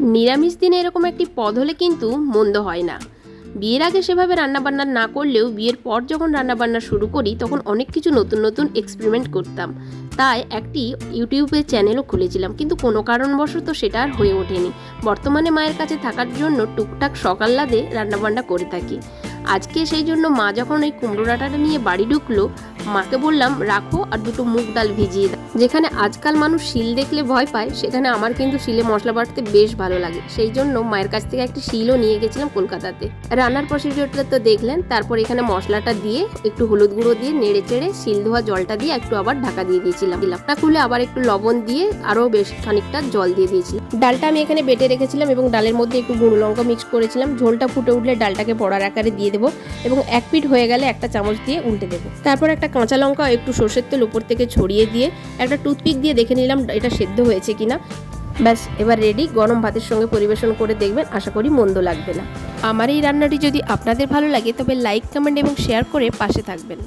নিরামিষ দিনে এরকম একটি পদ হলে কিন্তু মন্দ হয় না। বিয়ের আগে সেভাবে রান্নাবান্না না করলেও বিয়ের পর যখন রান্নাবান্না শুরু করি, তখন অনেক কিছু নতুন নতুন এক্সপেরিমেন্ট করতাম। তাই একটি ইউটিউবের চ্যানেলও খুলেছিলাম, কিন্তু কোনো কারণবশত সেটা আর হয়ে ওঠেনি। বর্তমানে মায়ের কাছে থাকার জন্য টুকটাক সকাল্লাদে রান্নাবান্না করে থাকি। আজকে সেই জন্য মা যখন ওই কুমড়ো ডাঁটাটা নিয়ে বাড়ি ঢুকলো মাকে বললাম, রাখো আর দুটো মুগ ডাল ভিজিয়ে দাও। যেখানে আজকাল মানুষ শিল দেখলে ভয় পায়, সেখানে আমার কিন্তু শিলে মশলা বাটতে বেশ ভালো লাগে। সেই জন্য মায়ের কাছ থেকে একটি শিলও নিয়ে গেছিলাম কলকাতাতে। রান্নার প্রসিডিওরটা তো দেখলেন, তারপর এখানে মশলাটা দিয়ে একটু হলুদ গুঁড়ো দিয়ে নেড়ে চেড়ে শিল ধোয়া জলটা দিয়ে একটু আবার ঢাকা দিয়ে দিয়েছিলাম। দিলাম না খুলে আবার একটু লবণ দিয়ে আরও বেশ খানিকটা জল দিয়ে দিয়েছিলাম। ডালটা আমি এখানে বেটে রেখেছিলাম এবং ডালের মধ্যে একটু গুঁড়ো লঙ্কা মিক্স করেছিলাম। ঝোলটা ফুটে উঠলে ডালটাকে বড়ার আকারে দিয়ে দেবো এবং এক পিঠ হয়ে গেলে একটা চামচ দিয়ে উল্টে দেবো। তারপর একটা কাঁচা লঙ্কা একটু সর্ষের তেল উপর থেকে ছড়িয়ে দিয়ে একটা টুথপিক দিয়ে দেখে নিলাম এটা সেদ্ধ হয়েছে কিনা। ব্যাস, এবার রেডি গরম ভাতের সঙ্গে পরিবেশন করে দেখবেন, আশা করি মন্দ লাগবে না। আমার এই রান্নাটি যদি আপনাদের ভালো লাগে তবে লাইক কমেন্ট এবং শেয়ার করে পাশে থাকবেন।